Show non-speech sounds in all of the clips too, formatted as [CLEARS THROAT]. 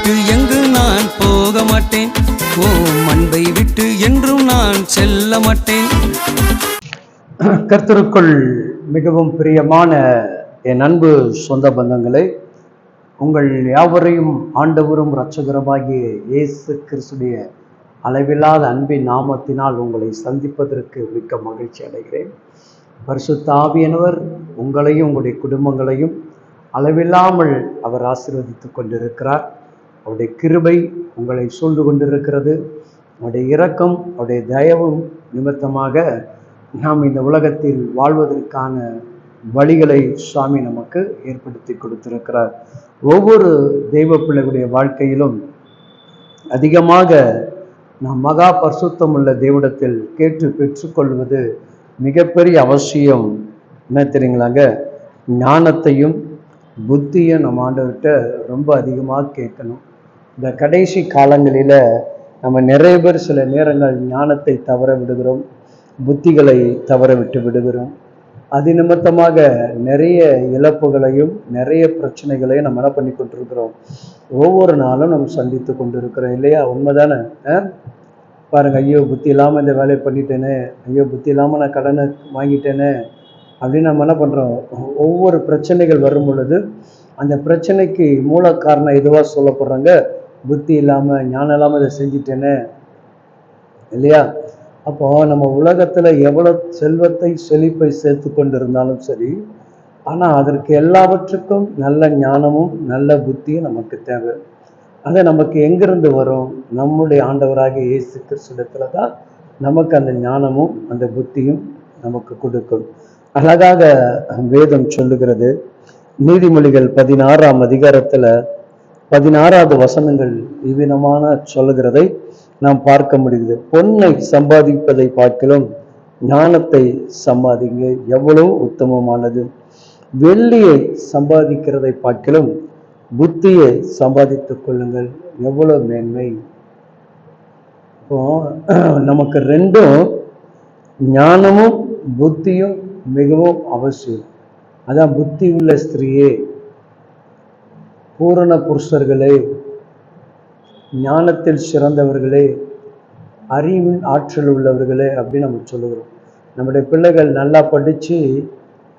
விட்டு எங்கு நான் போக மாட்டேன்? ஓ அன்பை விட்டு என்றும் நான் செல்ல மாட்டேன். கர்த்தருக்குள் மிகவும் பிரியமான என் அன்பு சொந்த பந்தங்களே உங்கள் யாவரையும் ஆண்டவரும் இரட்சகரமாகிய இயேசு கிறிஸ்துடைய அளவில்லாத அன்பின் நாமத்தினால் உங்களை சந்திப்பதற்கு மிக்க மகிழ்ச்சி அடைகிறேன். பரிசுத்தாவியனவர் உங்களையும் உங்களுடைய குடும்பங்களையும் அளவில்லாமல் அவர் ஆசீர்வதித்து கொண்டிருக்கிறார். அவருடைய கிருபை உங்களை சூழ்ந்து கொண்டிருக்கிறது. அவருடைய இரக்கம் அவருடைய தயவும் நிமித்தமாக நாம் இந்த உலகத்தில் வாழ்வதற்கான வழிகளை சுவாமி நமக்கு ஏற்படுத்தி கொடுத்திருக்கிறார். ஒவ்வொரு தெய்வ பிள்ளைகளுடைய வாழ்க்கையிலும் அதிகமாக நாம் மகா பரிசுத்தம் உள்ள தெய்விடத்தில் கேட்டு பெற்றுக்கொள்வது மிகப்பெரிய அவசியம். என்ன தெரியுங்களாங்க? ஞானத்தையும் புத்தியும் நம்ம ஆண்டவர்கிட்ட ரொம்ப அதிகமாக கேட்கணும். இந்த கடைசி காலங்களில் நம்ம நிறைய பேர் சில நேரங்கள் ஞானத்தை தவற விடுகிறோம் புத்திகளை தவற விட்டு விடுகிறோம். அது நிமித்தமாக நிறைய இழப்புகளையும் நிறைய பிரச்சனைகளையும் நம்ம என்ன பண்ணி கொண்டிருக்கிறோம்? ஒவ்வொரு நாளும் நம்ம சந்தித்து கொண்டிருக்கிறோம் இல்லையா? உண்மைதானே? ஆ? பாருங்க ஐயோ புத்தி இல்லாமல் இந்த வேலையை பண்ணிட்டேனே ஐயோ புத்தி இல்லாமல் நான் கடனை வாங்கிட்டேனே அப்படின்னு நம்ம என்ன பண்ணுறோம் ஒவ்வொரு பிரச்சனைகள் வரும் பொழுது அந்த பிரச்சனைக்கு மூல காரணம் எதுவாக சொல்லப்படுறாங்க? புத்தி இல்லாமல் ஞானம் இல்லாமல் இதை செஞ்சிட்டேன்னு இல்லையா? அப்போ நம்ம உலகத்துல எவ்வளவு செல்வத்தை செழிப்பை சேர்த்து கொண்டிருந்தாலும் சரி ஆனா அதற்கு எல்லாவற்றுக்கும் நல்ல ஞானமும் நல்ல புத்தியும் நமக்கு தேவை. அது நமக்கு எங்கிருந்து வரும்? நம்முடைய ஆண்டவராக இயேசு கிறிஸ்துடத்துல தான் நமக்கு அந்த ஞானமும் அந்த புத்தியும் நமக்கு கொடுக்கும். அழகாக வேதம் சொல்லுகிறது. நீதிமொழிகள் பதினாறாம் அதிகாரத்துல பதினாறாவது வசனங்கள் இவ்விதமான சொல்லுகிறதை நாம் பார்க்க முடியுது பொன்னை சம்பாதிப்பதை பார்க்கிலும் ஞானத்தை சம்பாதிங்க எவ்வளவு உத்தமமானது. வெள்ளியை சம்பாதிக்கிறதை பார்க்கிலும் புத்தியை சம்பாதித்துக் கொள்ளுங்கள் எவ்வளோ மேன்மை. இப்போ நமக்கு ரெண்டும் ஞானமும் புத்தியும் மிகவும் அவசியம். அதான் புத்தி உள்ள ஸ்திரீயே பூரண புருஷர்களே ஞானத்தில் சிறந்தவர்களே அறிவின் ஆற்றல் உள்ளவர்களே அப்படின்னு நம்ம சொல்லுகிறோம். நம்முடைய பிள்ளைகள் நல்லா படித்து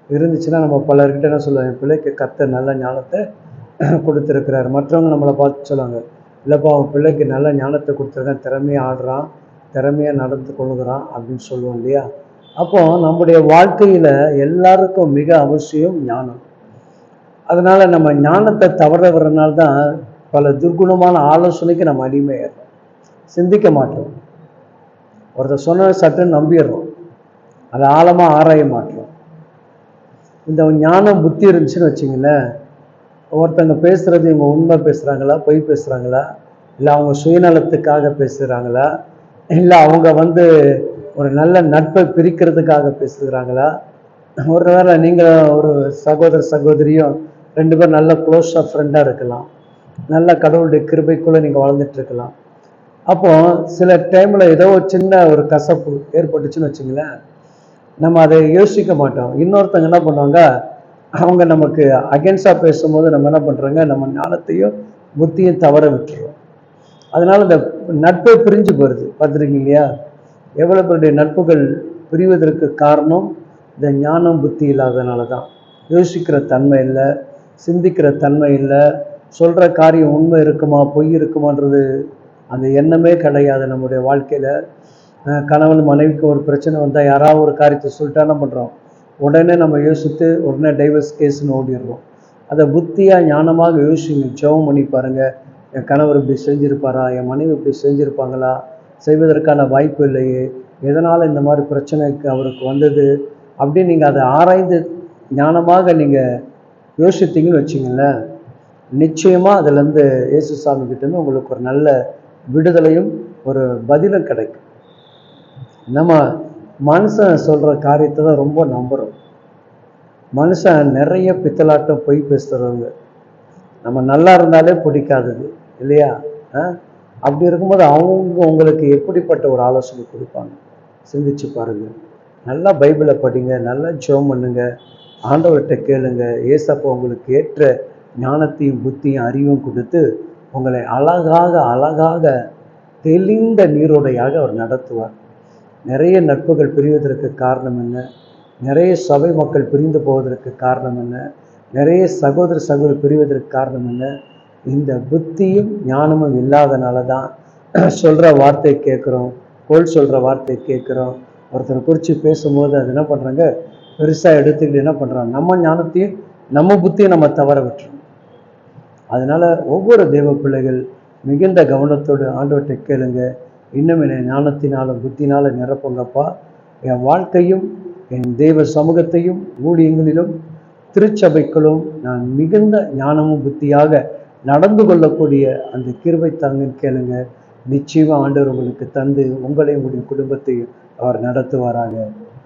இருந்துச்சுன்னா நம்ம பலர்கிட்ட என்ன சொல்லுவோம் என் பிள்ளைக்கு கத்த நல்ல ஞானத்தை [CLEARS THROAT] கொடுத்துருக்கிறார். மற்றவங்க நம்மளை பார்த்து சொல்லுவாங்க இல்லைப்பா அவன் பிள்ளைக்கு நல்ல ஞானத்தை கொடுத்துருக்கான். திறமையாக ஆடுறான் திறமையாக நடந்து கொள்கிறான் அப்படின்னு சொல்லுவோம் இல்லையா? அப்போ நம்முடைய வாழ்க்கையில் எல்லாருக்கும் மிக அவசியம் ஞானம். அதனால் நம்ம ஞானத்தை தவற வர்றதுனால தான் பல துர்குணமான ஆலோசனைக்கு நம்ம அடிமையாகிறோம் சிந்திக்க மாட்டோம். ஒருத்தர் சொன்ன சட்டுன்னு நம்பிடுறோம். அதை ஆழமாக ஆராய மாட்டோம். இந்த ஞானம் புத்தி இருந்துச்சுன்னு வச்சிங்களேன் ஒருத்தங்க பேசுகிறது இவங்க உண்மை பேசுகிறாங்களா பொய் பேசுகிறாங்களா இல்லை அவங்க சுயநலத்துக்காக பேசுகிறாங்களா இல்லை அவங்க வந்து ஒரு நல்ல நட்பை பிரிக்கிறதுக்காக பேசுகிறாங்களா ஒரு வேளை நீங்கள் ஒரு சகோதர சகோதரியும் ரெண்டு பேரும் நல்ல க்ளோஸாக ஃப்ரெண்டாக இருக்கலாம். நல்ல கடவுளுடைய கிருபைக்குள்ளே நீங்கள் வாழ்ந்துட்டு இருக்கலாம். அப்போ சில டைமில் ஏதோ ஒரு சின்ன ஒரு கசப்பு ஏற்பட்டுச்சுன்னு வச்சுங்களேன் நம்ம அதை யோசிக்க மாட்டோம். இன்னொருத்தங்க என்ன பண்ணுவாங்க அவங்க நமக்கு அகென்ஸ்டாக பேசும்போது நம்ம என்ன பண்ணுறோங்க நம்ம ஞானத்தையும் புத்தியும் தவற விட்டுருவோம். அதனால் இந்த நட்பை பிரிஞ்சு போகிறது பார்த்துருக்கீங்க இல்லையா? எவ்வளோ பேருடைய நட்புகள் பிரிவதற்கு காரணம் இந்த ஞானம் புத்தி இல்லாதனால தான் யோசிக்கிற தன்மை இல்லை. சிந்திக்கிற தன்மை இல்லை. சொல்கிற காரியம் உண்மை இருக்குமா பொய் இருக்குமான்றது அந்த எண்ணமே கிடையாது நம்முடைய வாழ்க்கையில். கணவன் மனைவிக்கு ஒரு பிரச்சனை வந்தால் யாராவது ஒரு காரியத்தை சொல்லிட்டா என்ன பண்ணுறோம் உடனே நம்ம யோசித்து உடனே டைவர்ஸ் கேஸ்னு ஓடிடுறோம். அதை புத்தியாக ஞானமாக யோசிங்க ஜெபம் பண்ணி பாருங்கள் என் கணவர் இப்படி செஞ்சுருப்பாரா? என் மனைவி இப்படி செஞ்சுருப்பாங்களா? செய்வதற்கான வாய்ப்பு இல்லையே. எதனால் இந்த மாதிரி பிரச்சனைக்கு அவருக்கு வந்தது? அப்படின்னு நீங்கள் அதை ஆராய்ந்து ஞானமாக நீங்கள் யோசித்தீங்கன்னு வச்சிங்களேன் நிச்சயமாக அதுலேருந்து இயேசு சாமி கிட்டேருந்து உங்களுக்கு ஒரு நல்ல விடுதலையும் ஒரு பதிலும் கிடைக்கும். நம்ம மனுஷன் சொல்கிற காரியத்தை தான் ரொம்ப நம்புகிறோம் மனுஷன் நிறைய பித்தலாட்டம் பொய் பேசுகிறவங்க நம்ம நல்லா இருந்தாலே பிடிக்காதது இல்லையா? அப்படி இருக்கும்போது அவங்க உங்களுக்கு எப்படிப்பட்ட ஒரு ஆலோசனை கொடுப்பாங்க? சிந்திச்சு பாருங்க. நல்லா பைபிளை படிங்க நல்லா ஜோம் பண்ணுங்க. ஆண்டவர்கிட்ட கேளுங்க. ஏசப்பா உங்களுக்கு ஏற்ற ஞானத்தையும் புத்தியும் அறிவும் கொடுத்து உங்களை அழகாக அழகாக தெளிந்த நீரோடையாக அவர் நடத்துவார். நிறைய நட்புகள் பிரிவதற்கு காரணம் என்ன? நிறைய சபை மக்கள் பிரிந்து போவதற்கு காரணம் என்ன? நிறைய சகோதர சகோதரி பிரிவதற்கு காரணம் என்ன? இந்த புத்தியும் ஞானமும் இல்லாதனால தான் [CLEARS THROAT] சொல்கிற வார்த்தை கேட்குறோம். கோல் சொல்கிற வார்த்தை கேட்குறோம். ஒருத்தரை குறித்து பேசும்போது அது என்ன பண்ணுறாங்க பெருசாக எடுத்துக்கிட்டு என்ன பண்ணுறாங்க நம்ம ஞானத்தையும் நம்ம புத்தியும் நம்ம தவற விட்டுறோம். அதனால ஒவ்வொரு தெய்வ பிள்ளைகள் மிகுந்த கவனத்தோடு ஆண்டவற்றை கேளுங்க. இன்னும் என்னை ஞானத்தினாலும் புத்தினாலும் நிரப்புங்கப்பா. என் வாழ்க்கையும் என் தெய்வ சமூகத்தையும் ஊழியங்களிலும் திருச்சபைகளும் நான் மிகுந்த ஞானமும் புத்தியாக நடந்து கொள்ளக்கூடிய அந்த கிருவை தாங்கன்னு கேளுங்க. நிச்சயமா ஆண்டவர் உங்களுக்கு தந்து உங்களையும் உங்களுடைய குடும்பத்தையும் அவர் நடத்துவாராங்க